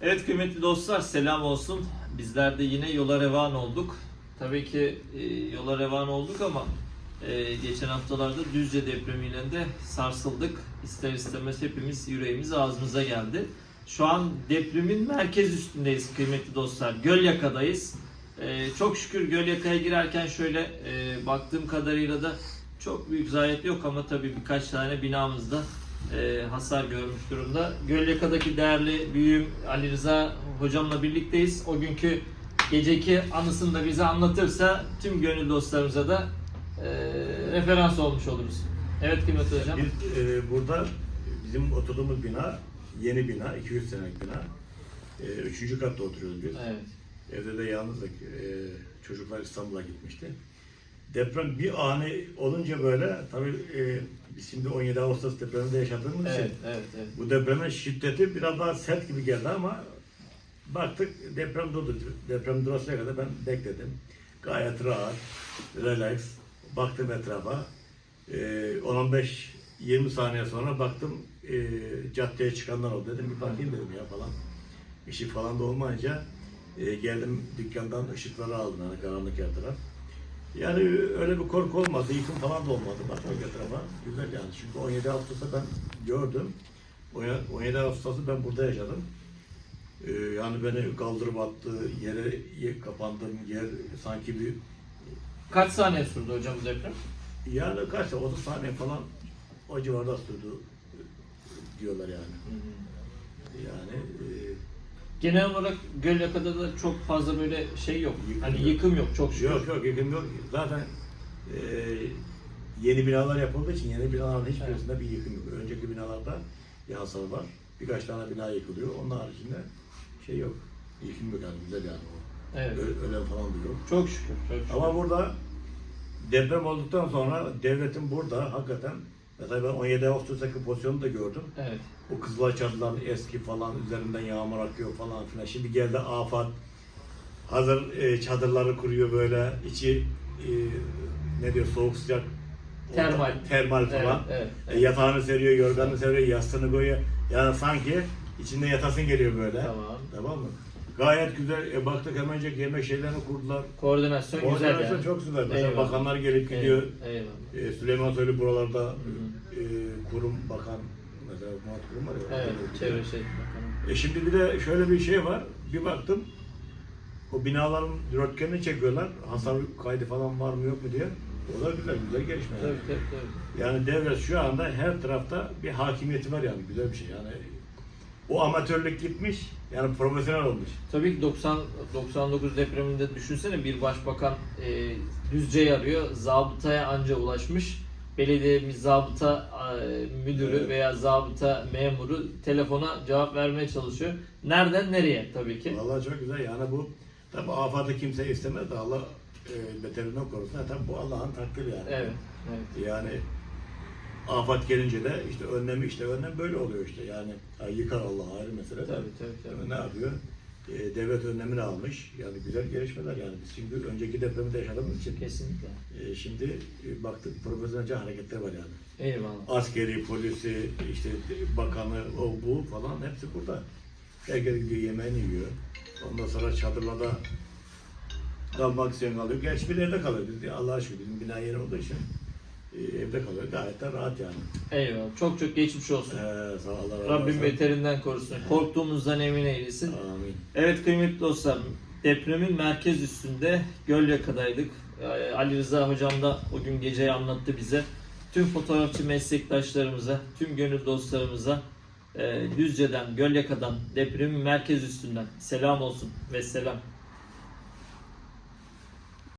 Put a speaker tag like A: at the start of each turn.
A: Evet kıymetli dostlar selam olsun. Bizler de yine yola revan olduk. Tabii ki e, yola revan olduk ama e, geçen haftalarda Düzce depremiyle de sarsıldık. İster istemez hepimiz yüreğimiz ağzımıza geldi. Şu an depremin merkez üstündeyiz kıymetli dostlar. Gölyaka'dayız. E, çok şükür Gölyaka'ya girerken şöyle e, baktığım kadarıyla da çok büyük zayiat yok ama tabii birkaç tane binamızda e, hasar görmüş durumda. Gölyaka'daki değerli büyüğüm Ali Rıza hocamla birlikteyiz. O günkü geceki anısını da bize anlatırsa tüm gönül dostlarımıza da e, referans olmuş oluruz. Evet kıymetli hocam.
B: Biz e, burada bizim oturduğumuz bina yeni bina, 200 senelik bina. E, üçüncü katta oturuyoruz biz.
A: Evet.
B: Evde de yalnızdık. E, çocuklar İstanbul'a gitmişti. Deprem bir ani olunca böyle tabii e, biz şimdi 17 Ağustos depreminde yaşadığımız
A: Evet,
B: için
A: evet, evet.
B: bu depremin şiddeti biraz daha sert gibi geldi ama baktık deprem durdu. Deprem durasıya kadar ben bekledim. Gayet rahat, relax. Baktım etrafa. Ee, 10-15-20 saniye sonra baktım e, caddeye çıkanlar oldu. Dedim bir bakayım dedim ya falan. Işık falan da olmayınca e, geldim dükkandan ışıkları aldım yani karanlık her taraf. Yani öyle bir korku olmadı, yıkım falan da olmadı. Baktık etrafa. Güzel yani. Çünkü 17 Ağustos'ta ben gördüm. 17 Ağustos'u ben burada yaşadım. Ee, yani beni kaldırıp attı, yere ye- kapandım, yer sanki bir
A: Kaç saniye sürdü hocam deprem?
B: yani kaç 30 saniye falan o civarda sürdü diyorlar yani. Yani e,
A: Genel olarak Gölyaka'da da çok fazla böyle şey yok.
B: Yıkım
A: hani
B: yok.
A: yıkım yok çok şükür.
B: yok yok yıkım yok. Zaten e, yeni binalar yapıldığı için yeni binaların hiçbirisinde bir yıkım yok. Önceki binalarda bir hasar var. Birkaç tane bina yıkılıyor. Onun haricinde şey yok. Yıkım yok yani güzel yani o.
A: Evet.
B: Ö- ölen falan da yok.
A: Çok şükür. Çok şükür.
B: Ama burada deprem olduktan sonra devletin burada hakikaten mesela ben 17 Ağustos'taki pozisyonu da gördüm.
A: Evet.
B: O Kızılay çadırların eski falan üzerinden yağmur akıyor falan filan. Şimdi geldi afat. Hazır e, çadırları kuruyor böyle içi e, ne diyor soğuk sıcak
A: Termal.
B: termal
A: Evet,
B: falan.
A: evet,
B: E,
A: evet.
B: yatağını seriyor, yorganını seriyor, yastığını koyuyor. Yani sanki içinde yatasın geliyor böyle.
A: Tamam.
B: Tamam mı? Gayet güzel. E, baktık hemencek yemek şeylerini kurdular.
A: Koordinasyon, güzel
B: Koordinasyon
A: yani.
B: çok güzel. Mesela
A: Eyvallah.
B: bakanlar gelip gidiyor.
A: Eyvallah.
B: E, Süleyman Soylu buralarda e, kurum bakan mesela Muhat Kurum var ya.
A: Evet,
B: orada
A: çevre şey bakanı.
B: E şimdi bir de şöyle bir şey var. Bir baktım o binaların röntgenini çekiyorlar. Hasar kaydı falan var mı yok mu diye. O da güzel, güzel gelişme.
A: Tabii
B: Yani.
A: tabii tabii.
B: yani devlet şu anda her tarafta bir hakimiyeti var yani güzel bir şey. Yani o amatörlük gitmiş, yani profesyonel olmuş.
A: Tabii ki 90 99 depreminde düşünsene bir başbakan e, Düzce'yi arıyor. Zabıtaya anca ulaşmış. Belediyemiz zabıta e, müdürü
B: Evet.
A: veya zabıta memuru telefona cevap vermeye çalışıyor. Nereden nereye tabii ki.
B: Vallahi çok güzel yani bu tabi afatı kimse istemez de Allah e, beterinden korusun. Tabi bu Allah'ın takdiri yani.
A: Evet. evet.
B: Yani afet gelince de işte önlemi işte önlem böyle oluyor işte yani yıkar Allah ayrı mesele.
A: Tabii tabii tabii.
B: Ne yapıyor? E, devlet önlemini almış. Yani güzel gelişmeler yani. Biz şimdi önceki depremi de yaşadığımız için
A: Kesinlikle.
B: e, şimdi e, baktık profesyonelce hareketler var yani.
A: Eyvallah.
B: Askeri, polisi, işte bakanı, o bu falan hepsi burada. Herkes gidiyor yemeğini yiyor. Ondan sonra çadırlarda kalmak isteyen kalıyor. Gerçi bir evde kalıyor. Allah'a şükür bizim bina yeri olduğu için evde kalıyor. Gayet de rahat yani.
A: Eyvallah. Çok çok geçmiş olsun.
B: Ee, sağ ol, Allah razı
A: Rabbim
B: olsun.
A: beterinden korusun. Korktuğumuzdan emin eylesin.
B: Amin.
A: Evet kıymetli dostlar, depremin merkez üstünde Gölyaka'daydık. Ee, Ali Rıza hocam da o gün geceyi anlattı bize. Tüm fotoğrafçı meslektaşlarımıza, tüm gönül dostlarımıza e, Düzce'den, Gölyaka'dan, depremin merkez üstünden selam olsun ve selam.